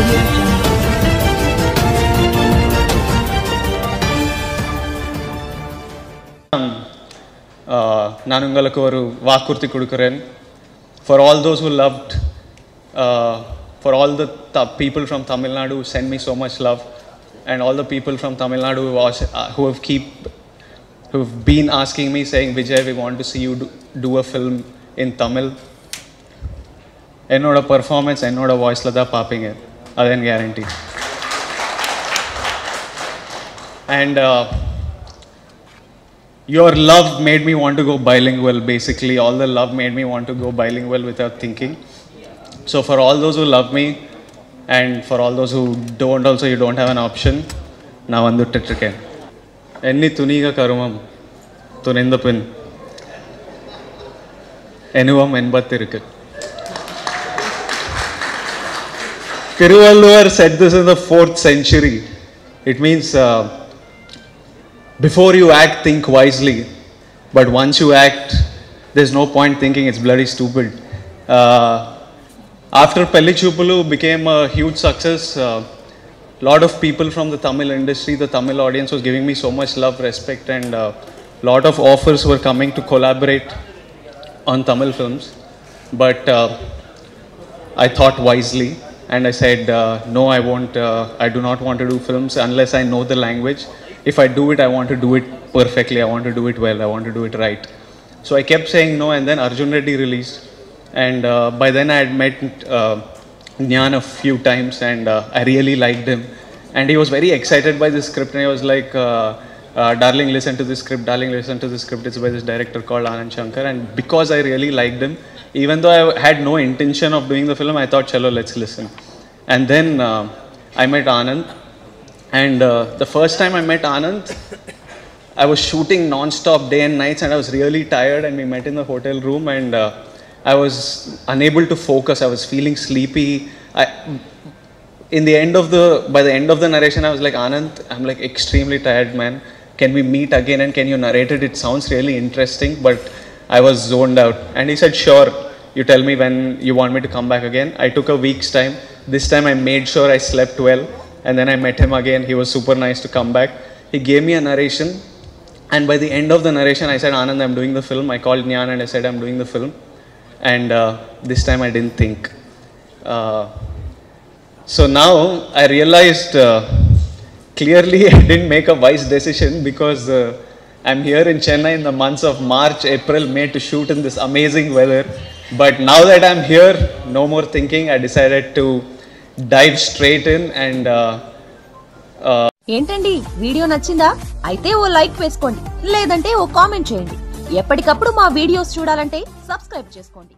Audio Jungle. uh, ನಾನು உங்களுக்கு ஒரு வாக்குறுதி கொடுக்குறேன் for all those who loved uh, for all the th- people from Tamil Nadu who send me so much love and all the people from Tamil Nadu who, was, uh, who have keep who've been asking me saying Vijay we want to see you do, do a film in Tamil என்னோட performance என்னோட வாய்ஸில் தான் பார்ப்பீங்க I then guaranteed. And uh, your love made me want to go bilingual, basically. All the love made me want to go bilingual without thinking. So, for all those who love me, and for all those who don't, also, you don't have an option. Now, Andu Tetriken. Enni Tuniga Karumam, Tuninda Pin. Enuvam Enbatirikit. Tiruvalluvar said this in the fourth century. It means uh, before you act, think wisely. But once you act, there's no point thinking it's bloody stupid. Uh, after Pelli Chupulu became a huge success, a lot of people from the Tamil industry, the Tamil audience was giving me so much love, respect, and a lot of offers were coming to collaborate on Tamil films. But uh, I thought wisely and I said, uh, no, I won't, uh, I do not want to do films unless I know the language. If I do it, I want to do it perfectly. I want to do it well. I want to do it right. So I kept saying no, and then Arjun Reddy released. And uh, by then I had met uh, Nyan a few times and uh, I really liked him. And he was very excited by the script and he was like, uh, uh, darling, listen to this script, darling, listen to this script. It's by this director called Anand Shankar. And because I really liked him, even though I had no intention of doing the film, I thought, chalo, let's listen. And then uh, I met Anand. And uh, the first time I met Anand, I was shooting non-stop day and nights and I was really tired and we met in the hotel room and uh, I was unable to focus. I was feeling sleepy. I, in the end of the, by the end of the narration, I was like, Anand, I'm like extremely tired, man. Can we meet again and can you narrate it? It sounds really interesting, but I was zoned out. And he said, sure, you tell me when you want me to come back again. I took a week's time. This time I made sure I slept well. And then I met him again. He was super nice to come back. He gave me a narration. And by the end of the narration, I said, Anand, I'm doing the film. I called Nyan and I said, I'm doing the film. And uh, this time I didn't think. Uh, so now I realized uh, clearly I didn't make a wise decision because uh, I'm here in Chennai in the months of March April May to shoot in this amazing weather but now that I'm here no more thinking I decided to dive straight in and ఏంటండి? Video నచ్చిందా? అయితే ఓ like వేసుకోండి లేదంటే ఓ comment చేయండి. ఎప్పటికప్పుడు మా videos చూడాలంటే subscribe చేసుకోండి.